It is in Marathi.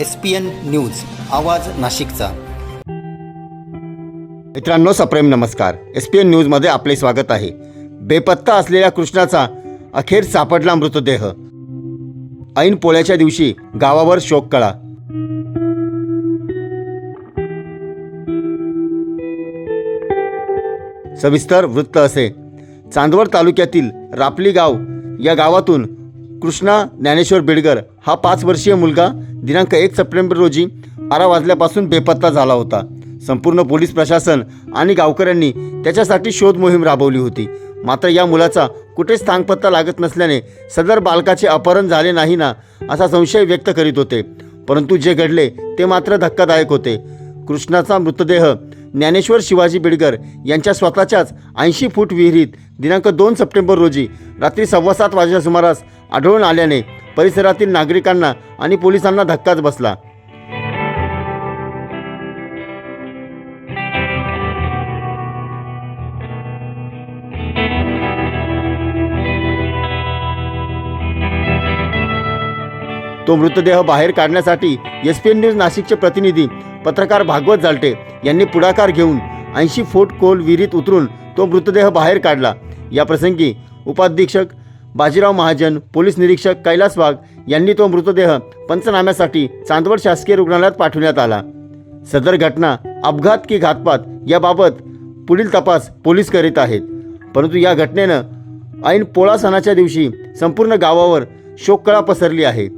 एस पी एन न्यूज आवाज नाशिकचा. मित्रांनो सप्रेम नमस्कार. एस पी एन न्यूजमध्ये आपले स्वागत आहे. बेपत्ता असलेल्या कृष्णाचा अखेर सापडला मृतदेह. ऐन पोळ्याच्या दिवशी गावावर शोककळा सविस्तर वृत्त असे. चांदवड तालुक्यातील रापली गाव या गावातून कृष्णा ज्ञानेश्वर बिडगर हा पाच वर्षीय मुलगा दिनांक एक सप्टेंबर रोजी बारा वाजल्यापासून बेपत्ता झाला होता. संपूर्ण पोलीस प्रशासन आणि गावकऱ्यांनी त्याच्यासाठी शोध मोहीम राबवली होती. मात्र या मुलाचा कुठेच स्थानपत्ता लागत नसल्याने सदर बालकाचे अपहरण झाले नाही ना असा संशय व्यक्त करीत होते. परंतु जे घडले ते मात्र धक्कादायक होते. कृष्णाचा मृतदेह ज्ञानेश्वर शिवाजी बिडकर यांच्या स्वतःच्याच ऐंशी फूट विहिरीत दिनांक दोन सप्टेंबर रोजी रात्री सव्वा सात वाजेच्या सुमारास आढळून आल्याने परिसरातील नागरिकांना आणि पोलिसांना धक्काच बसला. तो मृतदेह बाहेर काढण्यासाठी एस पी एन न्यूज नाशिकचे प्रतिनिधी पत्रकार भागवत जालटे यांनी पुढाकार घेऊन ऐंशी फूट खोल विहिरीत उतरून तो मृतदेह बाहेर काढला. या प्रसंगी उपाधीक्षक बाजीराव महाजन पोलीस निरीक्षक कैलास वाघ यांनी तो मृतदेह पंचनाम्यासाठी चांदवड शासकीय रुग्णालयात पाठवण्यात आला. सदर घटना अपघात की घातपात याबाबत पुढील तपास पोलीस करीत आहेत. परंतु या घटनेनं ऐन पोळा सणाच्या दिवशी संपूर्ण गावावर शोककळा पसरली आहे.